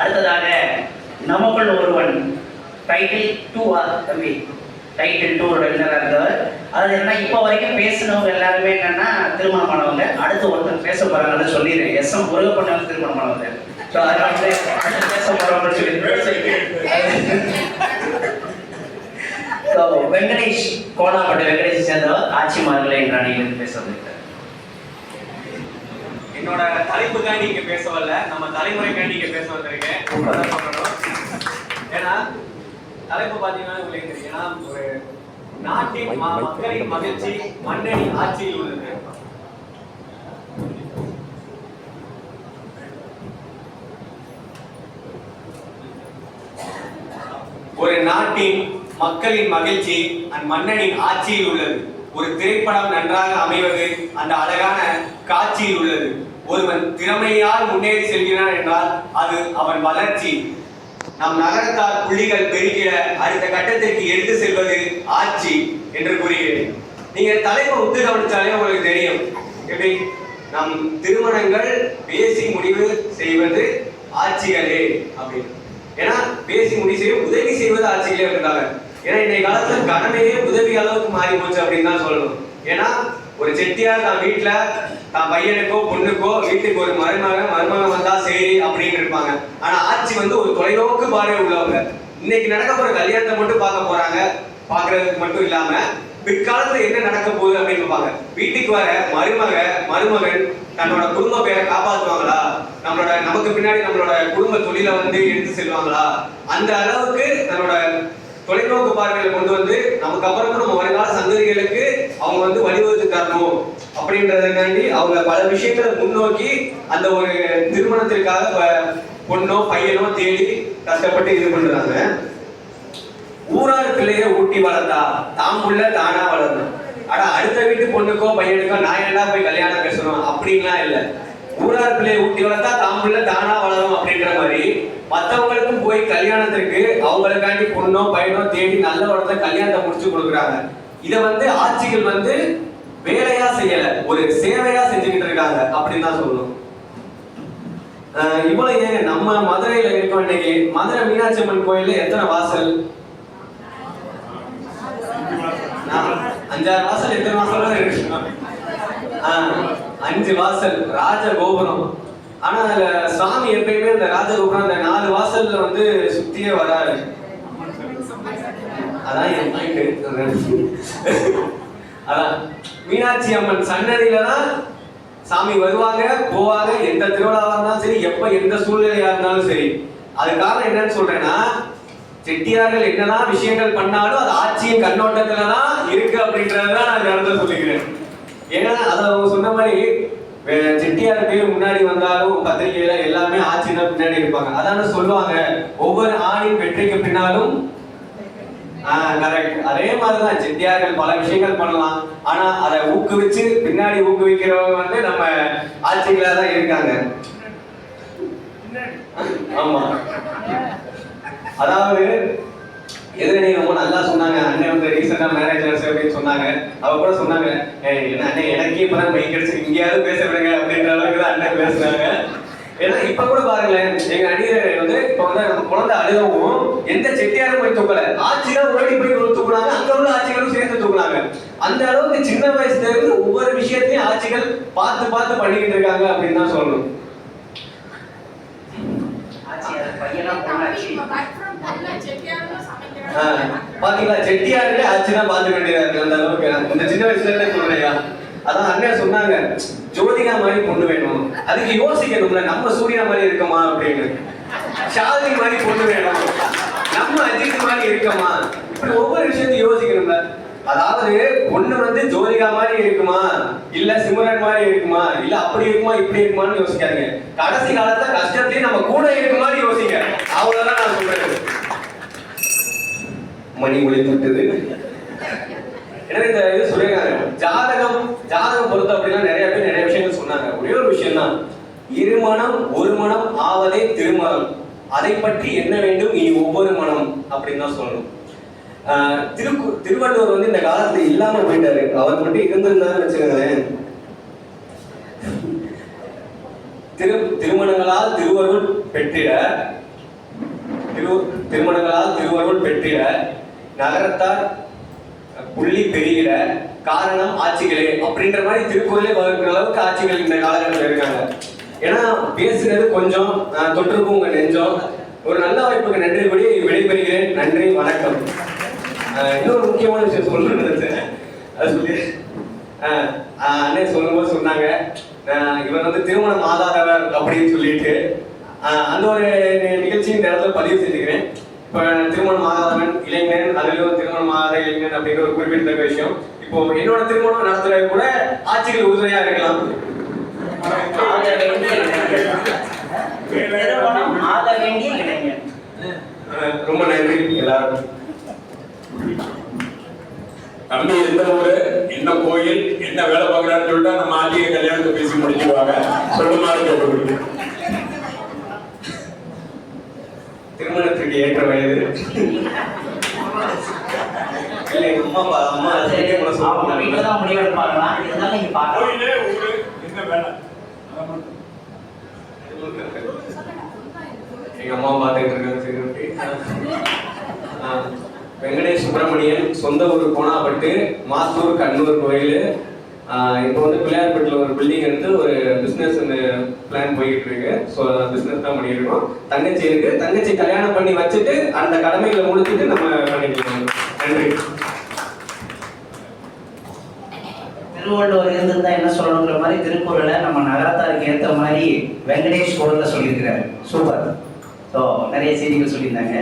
அடுத்ததாக நமக்குள் ஒருவன் டைட்டில் டூ தம்பி டைட்டில் டூ வின்னராக இருந்தவர் அது என்ன இப்போ வரைக்கும் பேசினவங்க எல்லாருமே என்னன்னா திருமணமானவங்க அடுத்து ஒருத்தர் பேச போறாங்கன்னு சொல்லிடுறேன். எஸ் எம் திருமணம் பண்ணவங்க. ஸோ அதனால வந்து பேச போறவங்கன்னு சொல்லி ஸோ வெங்கடேஷ் கோணாப்பட்டு வெங்கடேஷ் சேர்ந்தவர் ஆட்சிமார்களை என்ற அணியிலிருந்து பேச வந்திருக்கிறார். என்னோட தலைப்புக்காண்டி இங்க பேச வரல. நம்ம தலைமுறைக்காண்டி இங்க பேச வந்திருக்கேன் சொல்லணும். ஏன்னா தலைப்பு பாத்தீங்கன்னா உங்களுக்கு தெரியும். ஒரு நாட்டின் மக்களின் மகிழ்ச்சி மன்னனி ஆட்சியில் உள்ளது. ஒரு நாட்டின் மக்களின் மகிழ்ச்சி அந் மன்னனின் ஆட்சியில் உள்ளது. ஒரு திரைப்படம் நன்றாக அமைவது அந்த அழகான காட்சியில் உள்ளது. ஒருவன் திறமையால் முன்னேறி செல்கிறான் என்றால் அது அவன் வளர்ச்சி. நம் நகரத்தால் புள்ளிகள் பெருகிற அடுத்த கட்டத்திற்கு எடுத்து செல்வது ஆட்சி என்று கூறுகிறேன். நீங்க தலைமை ஒத்து கவனிச்சாலே உங்களுக்கு தெரியும். எப்படி? நம் திருமணங்கள் பேசி முடிவு செய்வது ஆட்சிகளே அப்படின்னு. ஏன்னா பேசி முடிவு செய்ய உதவி செய்வது ஆட்சிகளே அப்படின்றாங்க. ஏன்னா இன்றைய காலத்துல கடமையே உதவி அளவுக்கு மாறி போச்சு அப்படின்னு தான் சொல்லணும். ஏன்னா ஒரு செட்டியார் நான் வீட்டுல தான் பையனுக்கோ பொண்ணுக்கோ வீட்டுக்கு ஒரு மருமகன் மருமகன் வந்தா சரி அப்படின்னு இருப்பாங்க. ஆனா ஆட்சி வந்து ஒரு தொலைநோக்கு பார்வை உள்ளவங்க. இன்னைக்கு நடக்க போற கல்யாணத்தை மட்டும் பார்க்க போறாங்க. பாக்குறதுக்கு மட்டும் இல்லாம பிற்காலத்துல என்ன நடக்க போகுது அப்படின்னு பார்ப்பாங்க. வீட்டுக்கு வர மருமக மருமகன் தன்னோட குடும்ப பேரை காப்பாத்துவாங்களா? நம்மளோட நமக்கு பின்னாடி நம்மளோட குடும்ப தொழிலை வந்து எடுத்து செல்வாங்களா? அந்த அளவுக்கு தன்னோட தொலைநோக்கு பார்வையில கொண்டு வந்து நமக்கு அப்புறம் நம்ம வருங்கால சந்ததிகளுக்கு அவங்க வந்து வழிவகுத்து தரணும் அப்படின்றதுக்காண்டி அவங்க பல விஷயங்களை முன்னோக்கி அந்த ஒரு திருமணத்திற்காக பொண்ணோ பையனோ தேடி கஷ்டப்பட்டு இது பண்றாங்க. ஊரார் பிள்ளைய ஊட்டி வளர்த்தா தாம் உள்ள தானா வளரணும். ஆனா அடுத்த வீட்டு பொண்ணுக்கோ பையனுக்கோ நான் ஏன்டா போய் கல்யாணம் பேசணும்? அப்படின்லாம் இல்லை. ஊரார் பிள்ளை ஊட்டி வளர்த்தா தாம் பிள்ளை தானா வளரும் அப்படின்ற மாதிரி மற்றவங்களுக்கும் போய் கல்யாணத்திற்கு அவங்களுக்காண்டி பொண்ணோ பையனோ தேடி நல்ல வளர்த்த கல்யாணத்தை முடிச்சு கொடுக்குறாங்க. இதை வந்து ஆட்சிகள் வந்து வேலையா செய்யல ஒரு சேவையா செஞ்சுக்கிட்டு இருக்காங்க அப்படின்னு தான் சொல்லணும். இவ்வளவு ஏங்க நம்ம மதுரையில இருக்கோம் இன்னைக்கு. மதுரை மீனாட்சி அம்மன் கோயில்ல எத்தனை வாசல்? நான் அஞ்சாறு வாசல் எத்தனை வாசல் இருக்கு? அஞ்சு வாசல் ராஜ கோபுரம் ஆனா அதுல சாமி எப்பயுமே அந்த ராஜகோபுரம் அந்த நாலு வாசல்ல வந்து சுத்தியே வராரு அதான் என் மைண்ட் அதான். மீனாட்சி அம்மன் சன்னதியில தான் சாமி வருவாங்க போவாங்க. எந்த திருவிழாவா இருந்தாலும் சரி எப்ப எந்த சூழ்நிலையா இருந்தாலும் சரி. அது காரணம் என்னன்னு சொல்றேன்னா செட்டியார்கள் என்னதான் விஷயங்கள் பண்ணாலும் அது ஆட்சியின் கண்ணோட்டத்துல தான் இருக்கு அப்படின்றதான் நான் இந்த இடத்துல சொல்லிக்கிறேன். ஏன்னா அதை அவங்க சொன்ன மாதிரி செட்டியார் பேர் முன்னாடி வந்தாலும் பத்திரிகையில எல்லாமே ஆட்சியில தான் பின்னாடி இருப்பாங்க. அதான சொல்லுவாங்க ஒவ்வொரு ஆணின் வெற்றிக்கு பின்னாலும் கரெக்ட் அதே மாதிரிதான் செட்டியார்கள் பல விஷயங்கள் பண்ணலாம். ஆனா அதை ஊக்குவிச்சு பின்னாடி ஊக்குவிக்கிறவங்க வந்து நம்ம ஆட்சிகளா தான் இருக்காங்க. ஆமா. அதாவது எதிரணி ரொம்ப நல்லா சொன்னாங்க? அண்ணன் வந்து ரீசெண்டா மேரேஜ் அப்படின்னு சொன்னாங்க. அவ கூட சொன்னாங்க "ஏய், என்ன அண்ணன் எனக்கே இப்பதான் மைக் கிடைச்சு இங்கேயாவது பேச விடுங்க அப்படின்ற அளவுக்கு தான் அண்ணன் பேசுனாங்க. ஏன்னா இப்ப கூட பாருங்களேன் எங்க அணியர் வந்து இப்ப வந்து நம்ம குழந்தை அழுகவும் எந்த செட்டியாரும் போய் தூக்கல. ஆட்சி தான் ஓடி போய் தூக்குனாங்க அங்க உள்ள ஆட்சிகளும் சேர்ந்து தூக்குனாங்க. அந்த அளவுக்கு சின்ன வயசுல இருந்து ஒவ்வொரு விஷயத்தையும் ஆட்சிகள் பார்த்து பார்த்து பண்ணிக்கிட்டு இருக்காங்க அப்படின்னு தான் சொல்லணும் ஆட்சி அது பையனா பொண்ணாச்சு ஆ, பாத்தீங்களா? செட்டியாருக்கே ஆச்சுன்னா தான் பார்த்து வேண்டியதா இருக்கு. அந்த அளவுக்கு இந்த சின்ன வயசுல இருந்தே சொல்றேயா? அதான் அண்ணன் சொன்னாங்க. ஜோதிகா மாதிரி பொண்ணு வேணும். அதுக்கு யோசிக்கணும்ல நம்ம சூர்யா மாதிரி இருக்கமா அப்படின்னு. ஷாதி மாதிரி பொண்ணு வேணும். நம்ம அஜித் மாதிரி இருக்கமா? இப்படி ஒவ்வொரு விஷயத்தையும் யோசிக்கணும்ல. அதாவது பொண்ணு வந்து ஜோதிகா மாதிரி இருக்குமா? இல்ல சிம்ரன் மாதிரி இருக்குமா? இல்ல அப்படி இருக்குமா இப்படி இருக்குமான்னு யோசிக்காதீங்க. கடைசி காலத்துல கஷ்டத்தையும் நம்ம கூட இருக்க மாதிரி யோசிங்க. அவ்வளவுதான் நான் சொல்றேன் மணி ஒளி தொட்டது எனவே இந்த இது சொல்லியிருக்காங்க. ஜாதகம் ஜாதகம் பொறுத்த அப்படின்னா நிறைய பேர் நிறைய விஷயங்கள் சொன்னாங்க. ஒரே ஒரு விஷயம் தான் இருமணம் ஒரு மனம் ஆவதே திருமணம். அதை பற்றி என்ன வேண்டும்? இனி ஒவ்வொரு மனம் அப்படின்னு தான் சொல்லணும். திருக்கு திருவள்ளுவர் வந்து இந்த காலத்துல இல்லாம போயிட்டாரு. அவர் மட்டும் இருந்திருந்தாரு வச்சுக்கோங்களேன். திரு திருமணங்களால் திருவருள் பெற்றிட திரு திருமணங்களால் திருவருள் பெற்றிட நகரத்தார் புள்ளி பெருகிட காரணம் ஆட்சிகளே அப்படின்ற மாதிரி திருக்குறளே வகுக்கிற அளவுக்கு ஆட்சிகள் இந்த காலகட்டத்தில் இருக்காங்க. ஏன்னா பேசுறது கொஞ்சம் தொற்றுக்கும் உங்க நெஞ்சம். ஒரு நல்ல வாய்ப்புக்கு நன்றி கூடி விடைபெறுகிறேன். நன்றி வணக்கம். இன்னொரு முக்கியமான விஷயம் சொல்லணும்னு நினைச்சேன். அது சொல்லி அண்ணே அண்ணன் சொல்லும்போது சொன்னாங்க இவர் வந்து திருமணம் ஆதாரவர் அப்படின்னு சொல்லிட்டு அந்த ஒரு நிகழ்ச்சி இந்த இடத்துல பதிவு செஞ்சுக்கிறேன். இப்ப திருமணம் ஆகாதவன் இளைஞன் அதிலும் திருமணம் ஆகாத இளைஞன் அப்படின்னு ஒரு குறிப்பிட்ட விஷயம். இப்போ என்னோட திருமணம் நடத்துறது கூட ஆட்சிகள் உறுதுணையா இருக்கலாம். ரொம்ப நன்றி எல்லாரும். தம்பி எந்த ஊரு என்ன கோயில் என்ன வேலை பார்க்கறான்னு சொல்லிட்டு நம்ம ஆதிய கல்யாணத்தை பேசி முடிச்சிடுவாங்க சொல்லுமாறு கேட்டுக்கொள்கிறேன். திருமணத்திற்கு ஏற்ற வயது. இல்லை எங்க அம்மா அம்மா அதுக்கே கூட அவங்க வீட்டுல சொல்லுவாங்க தான் முடிவெடுப்பாங்களா இருந்தாலும் நீங்க பார்க்கலாம் என்ன வேலை. எங்க அம்மா பார்த்துட்டு இருக்காங்க security. ஆஹ், வெங்கடேஷ் சுப்பிரமணியன் சொந்த ஊர் கோணாப்பட்டு மாத்தூர் கண்ணூர் கோயில் இப்போ வந்து பிள்ளையார்பட்டில் ஒரு பில்டிங் எடுத்து ஒரு பிஸ்னஸ் பிளான் போய்கிட்டு இருக்கு ஸோ பிஸ்னஸ் தான் பண்ணியிருக்கோம் தங்கச்சி இருக்கு தங்கச்சி கல்யாணம் பண்ணி வச்சுட்டு அந்த கடமைகளை முடிச்சுட்டு நம்ம பண்ணிக்கலாம் நன்றி. திருவள்ளுவர் இருந்திருந்தா என்ன சொல்லணுங்கிற மாதிரி திருக்குறளை நம்ம நகரத்தாருக்கு ஏத்த மாதிரி வெங்கடேஷ் குரல்ல சொல்லியிருக்கிறாரு. சூப்பர். ஸோ நிறைய செய்திகள் சொல்லியிருந்தாங்க.